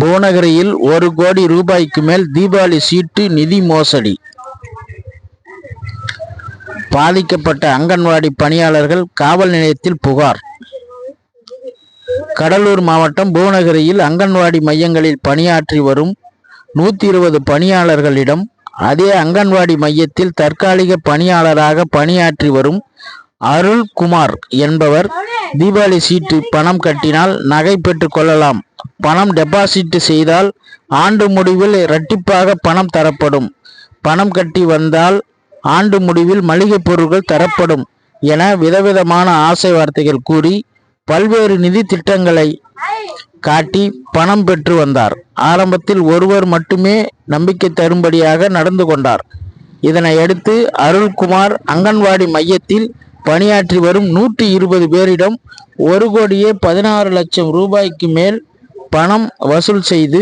புவனகிரியில் ஒரு கோடி ரூபாய்க்கு மேல் தீபாவளி சீட்டு நிதி மோசடி. பாதிக்கப்பட்ட அங்கன்வாடி பணியாளர்கள் காவல் நிலையத்தில் புகார். கடலூர் மாவட்டம் புவனகிரியில் அங்கன்வாடி மையங்களில் பணியாற்றி வரும் நூற்றி இருபது பணியாளர்களிடம் அதே அங்கன்வாடி மையத்தில் தற்காலிக பணியாளராக பணியாற்றி வரும் அருள்குமார் என்பவர் தீபாவளி சீட்டு பணம் கட்டினால் நகை பெற்றுக் கொள்ளலாம். பணம் டெபாசிட் செய்தால் ஆண்டு முடிவில் இரட்டிப்பாக பணம் தரப்படும். பணம் கட்டி வந்தால் ஆண்டு முடிவில் மளிகை பொருட்கள் தரப்படும் என விதவிதமான ஆசை வார்த்தைகள் கூறி பல்வேறு நிதி திட்டங்களை காட்டி பணம் பெற்று வந்தார். ஆரம்பத்தில் ஒருவர் மட்டுமே நம்பிக்கை தரும்படியாக நடந்து கொண்டார். இதனை அடுத்து அருள்குமார் அங்கன்வாடி மையத்தில் பணியாற்றி வரும் நூற்றி இருபது பேரிடம் ஒரு கோடியே பதினாறு லட்சம் ரூபாய்க்கு மேல் பணம் வசூல் செய்து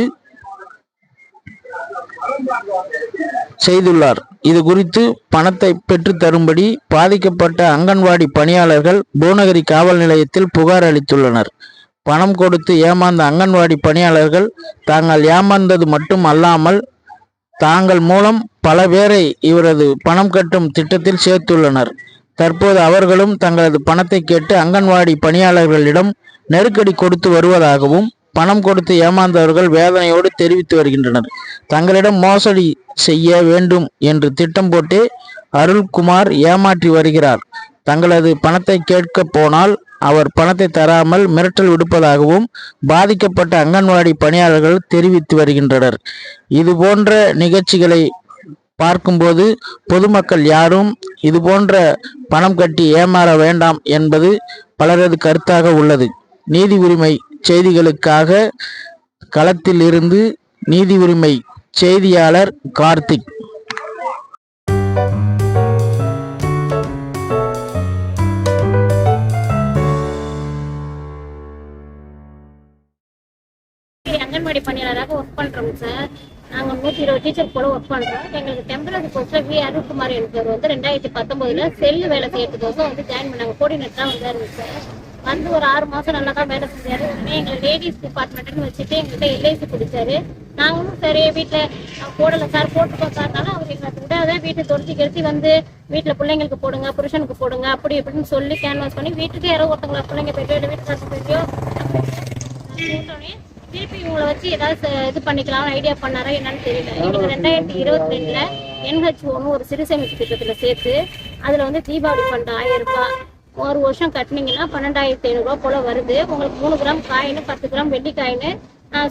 செய்துள்ளார். இது குறித்து பணத்தை பெற்று தரும்படி பாதிக்கப்பட்ட அங்கன்வாடி பணியாளர்கள் புவனகிரி காவல் நிலையத்தில் புகார் அளித்துள்ளனர். பணம் கொடுத்து ஏமாந்த அங்கன்வாடி பணியாளர்கள் தாங்கள் ஏமாந்தது மட்டும் அல்லாமல் தாங்கள் மூலம் பல பேரை இவரது பணம் கட்டும் திட்டத்தில் சேர்த்துள்ளனர். தற்போது அவர்களும் தங்களது பணத்தை கேட்டு அங்கன்வாடி பணியாளர்களிடம் நெருக்கடி கொடுத்து வருவதாகவும் பணம் கொடுத்து ஏமாந்தவர்கள் வேதனையோடு தெரிவித்து வருகின்றனர். தங்களிடம் மோசடி செய்ய வேண்டும் என்று திட்டம் போட்டு அருள்குமார் ஏமாற்றி வருகிறார். தங்களது பணத்தை கேட்க போனால் அவர் பணத்தை தராமல் மிரட்டல் விடுப்பதாகவும் பாதிக்கப்பட்ட அங்கன்வாடி பணியாளர்கள் தெரிவித்து வருகின்றனர். இது போன்ற நிகழ்ச்சிகளை பார்க்கும்போது பொதுமக்கள் யாரும் இது போன்ற பணம் கட்டி ஏமாற வேண்டாம் என்பது பலரது கருத்தாக உள்ளது. நீதி உரிமை செய்திகளுக்காக களத்தில் இருந்து நீதி உரிமை செய்தியாளர் கார்த்திக். அங்கன்வாடி பணியாளராக ஒர்க் பண்றோம் சார் நாங்க நூத்தி இருபது டீச்சர் போல ஒர்க் பண்றோம். எங்களுக்கு டெம்பரரி போஸ்ட்ல வி அருள்குமார் என்பவர் வந்து ரெண்டாயிரத்தி பத்தொன்பதுல செல்லு வேலை செய்யறதுக்கோசம் வந்து ஜாயின் பண்ணாங்க. கோஆர்டினேட்டரா வந்தாரு சார் வந்து ஒரு ஆறு மாசம் நல்லா தான் வேலை செஞ்சாரு. உடனே எங்களை லேடிஸ் டிபார்ட்மெண்ட்னு வச்சுட்டு எங்கள்கிட்ட எல்ஐசி பிடிச்சாரு நாங்களும் சரி வீட்டுல போடலை சார் போட்டுக்கோ சார்னாலும் அவர் எங்களை விடாத வீட்டை தொடுத்தி கெடுத்தி வந்து வீட்டுல பிள்ளைங்களுக்கு போடுங்க புருஷனுக்கு போடுங்க அப்படி இப்படின்னு சொல்லி கேன்வாஸ் பண்ணி வீட்டுக்கு யாரோ ஒருத்தவங்கள பிள்ளைங்க போயிட்டு இல்லை வீட்டுக்காரங்க போயிட்டோ போட்டோன்னே திருப்பி இவங்களை வச்சு ஏதாவது இது பண்ணிக்கலாம்னு ஐடியா பண்ணாரா என்னன்னு தெரியல. எங்களுக்கு ரெண்டாயிரத்தி இருபத்தி ரெண்டுல என்ஹெச் ஒன்று ஒரு சிறுசேமிப்பு திட்டத்தில் சேர்த்து அதில் வந்து தீபாவளி ஃபண்ட் ஆயிரம் ரூபாய் ஒரு வருஷம் கட்டினீங்கன்னா பன்னெண்டாயிரத்தி ஐநூறுரூவா போல வருது. உங்களுக்கு மூணு கிராம் காயின் பத்து கிராம் வெள்ளி காயின்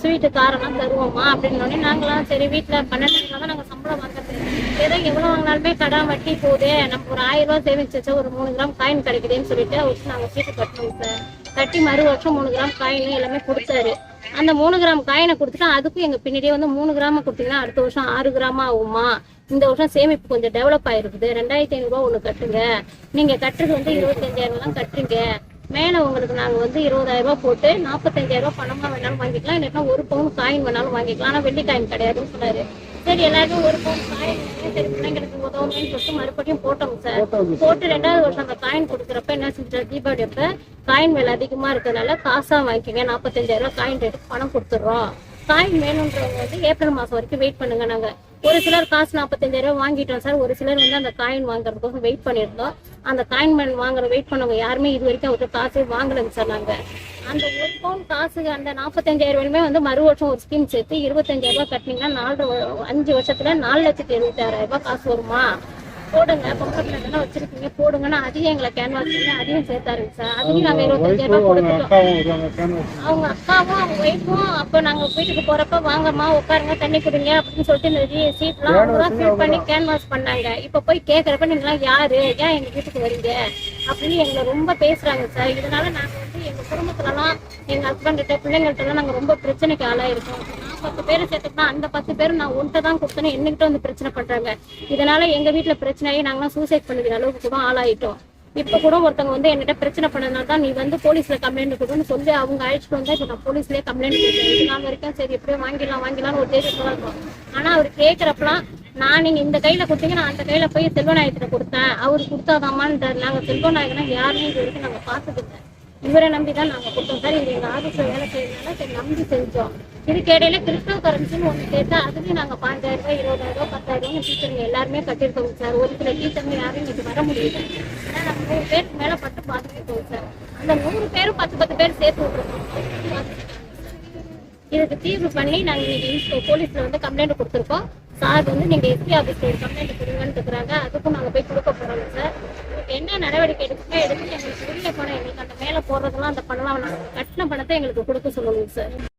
ஸ்வீட்டு காரெல்லாம் தருவோமா அப்படின்னோடனே நாங்களாம் சரி வீட்டில் பன்னெண்டு தான் நாங்கள் சம்பளம் வாங்குறது. ஏதோ எவ்வளோ வாங்கினாலுமே கடன் வட்டி போகுது நம்ம ஒரு ஆயிரம் ரூபா சேமிச்சா வச்சா ஒரு மூணு கிராம் காயின் கிடைக்குதுன்னு சொல்லிட்டு அவருக்கு நாங்கள் சீட்டு கட்டணும் சார். கட்டி மறு வருஷம் மூணு கிராம் காயின் எல்லாமே கொடுத்தாரு. அந்த மூணு கிராம் காயினை கொடுத்துட்டா அதுக்கும் எங்க பின்னாடியே வந்து மூணு கிராம கொடுத்தீங்கன்னா அடுத்த வருஷம் ஆறு கிராம ஆகுமா? இந்த வருஷம் சேமிப்பு கொஞ்சம் டெவலப் ஆயிருக்குது. ரெண்டாயிரத்தி ஐநூறுரூவா ஒன்று கட்டுங்க. நீங்க கட்டுறது வந்து இருபத்தஞ்சாயிரம் எல்லாம் கட்டுறீங்க. மேல உங்களுக்கு நாங்க வந்து இருபதாயிரம் ரூபாய் போட்டு நாற்பத்தஞ்சாயிரம் ரூபாய் பணமா வேணாலும் வாங்கிக்கலாம். இல்லைன்னா ஒரு பவுன் காயின் வேணாலும் வாங்கிக்கலாம். ஆனா வெள்ளி காயின் கிடையாதுன்னு சொன்னாரு. சரி எல்லாருக்கும் ஒரு பவுன் காயின். சரி பிள்ளைங்களுக்கு உதவுமேன்னு சொல்லிட்டு மறுபடியும் போட்டோம் சார். போட்டு ரெண்டாவது வருஷம் அந்த காயின் கொடுக்குறப்ப என்ன செஞ்சாரு? தீபாவளி அப்ப காயின் விலை அதிகமா இருக்கிறதுனால காசா வாங்கிக்கங்க நாற்பத்தஞ்சாயிரம் ரூபாய் காயின் ரேட்டு பணம் கொடுத்துட்றோம். காயின் வேணுன்றவங்க வந்து ஏப்ரல் மாசம் வரைக்கும் வெயிட் பண்ணுங்க. நாங்க ஒரு சிலர் காசு நாற்பத்தஞ்சாயிரம் ரூபாய் வாங்கிட்டோம் சார். ஒரு சிலர் வந்து அந்த காயின் வாங்குறதுக்கோசம் வெயிட் பண்ணியிருந்தோம். அந்த காயின் மேன் வாங்குற வெயிட் பண்ணவங்க யாருமே இது வரைக்கும் அவர்கிட்ட காசே வாங்கலைங்க சார் நாங்க. அந்த ஒரு பவுன் காசு அந்த நாற்பத்தஞ்சாயிரம் ரூபாயுமே வந்து மறு வருஷம் ஒரு ஸ்கீம் சேர்த்து இருபத்தஞ்சாயிரம் ரூபாய் கட்டினீங்கன்னா நாலு அஞ்சு வருஷத்துல நாலு லட்சத்தி எழுபத்தாயிரம் ரூபாய் காசு வருமா? போடுங்க பொம்பளை பிள்ளைங்க வச்சிருக்கீங்க போடுங்கன்னா அதையும் எங்களை கேன்வாஸ் பண்ணி அதையும் சேர்த்தாருங்க சார். அதையும் நாங்க இருபத்தஞ்சாயிரம் ரூபாய் கொடுத்துட்டோம். அவங்க அக்காவும் அவங்க ஒய்ஃபும் அப்போ நாங்க வீட்டுக்கு போறப்ப வாங்கம்மா உட்காருங்க தண்ணி குடிங்க அப்படின்னு சொல்லிட்டு நிறைய சீட்லாம் அவங்க தான் ஃபில் பண்ணி கேன்வாஸ் பண்ணாங்க. இப்போ போய் கேட்குறப்ப நீங்களாம் யாரு? ஏன் எங்க வீட்டுக்கு வரீங்க? அப்படின்னு எங்களை ரொம்ப பேசுறாங்க சார். இதனால நாங்க வந்து எங்க குடும்பத்துலலாம் எங்க ஹஸ்பண்ட் கிட்ட பிள்ளைங்கள்ட்ட நாங்க ரொம்ப பிரச்சனைக்கு ஆளாயிருக்கோம். நான் பத்து பேர் சேர்த்துக்கிட்டா அந்த பத்து பேர் நான் ஒன்றை தான் கொடுத்தேன்னு என்னகிட்ட வந்து பிரச்சனை பண்றாங்க. இதனால எங்க வீட்டுல பிரச்சனையாகி நாங்களாம் சூசைட் பண்ணிக்கிற அளவுக்கு கூட ஆளாயிட்டோம். இப்ப கூட ஒருத்தவங்க வந்து என்கிட்ட பிரச்சனை பண்ணதுனால தான் நீ வந்து போலீஸ்ல கம்ப்ளைண்ட் கொடுன்னு சொல்லி அவங்க அழைச்சிட்டு வந்தா இப்ப நான் போலீஸ்லயே கம்ப்ளைண்ட் கொடுத்தேன். இது நாள் வரைக்கும் சரி எப்படியோ வாங்கிடலாம் வாங்கிடலாம் ஒரு தைரியத்துல இருக்கும் ஆனா அவர் கேட்குறப்பலாம் நான் நீங்க இந்த கையில கொடுத்தீங்க நான் அந்த கையில போய் செல்வநாயகத்துல கொடுத்தேன். அவர் கொடுத்தாதாமான்றாரு நாங்க செல்வநாயகனா யாருமே இது வரைக்கும் நாங்க பார்த்தது இல்லை இவரை நம்பி தான் நாங்கள் கொடுத்தோம். சார் இது எங்கள் ஆஃபீஸில் வேலை செய்யறதுனால சரி நம்பி செஞ்சோம். இதுக்கு இடையில கிறிஸ்டோ கரன்சின்னு ஒன்று கேட்டால் அதுலேயும் நாங்கள் பாஞ்சாயிரம் ரூபாய் இருபதாயிரம் ரூபாய் பத்தாயிரம் ரூபாய் டீச்சருங்க எல்லாருமே கட்டியிருக்கோங்க சார். ஒரு சில டீச்சருங்க யாரும் இன்னைக்கு வர முடியல. ஏன்னா நாங்கள் நூறு பேருக்கு மேலே பட்டு பார்த்துருக்கோம் சார். அந்த நூறு பேரும் பத்து பத்து பேர் சேர்த்து விட்ருக்கோம் இதுக்கு தீர்வு பண்ணி நாங்கள் இன்னைக்கு போலீஸில் வந்து கம்ப்ளைண்ட் கொடுத்துருக்கோம். சார் வந்து நீங்கள் எஸ்பி ஆஃபீஸில் ஒரு கம்ப்ளைண்ட் கொடுங்கன்னு இருக்கிறாங்க அதுக்கும் நாங்கள் போய் கொடுக்க போகிறோம் சார். என்ன நடவடிக்கை எடுக்கணுமோ எடுத்து எங்களுக்கு உரிய பணம் எங்களுக்கு அந்த போடுறதெல்லாம் அந்த பணம்லாம் கட்டின பணத்தை எங்களுக்கு கொடுக்க சொல்லணும் சார்.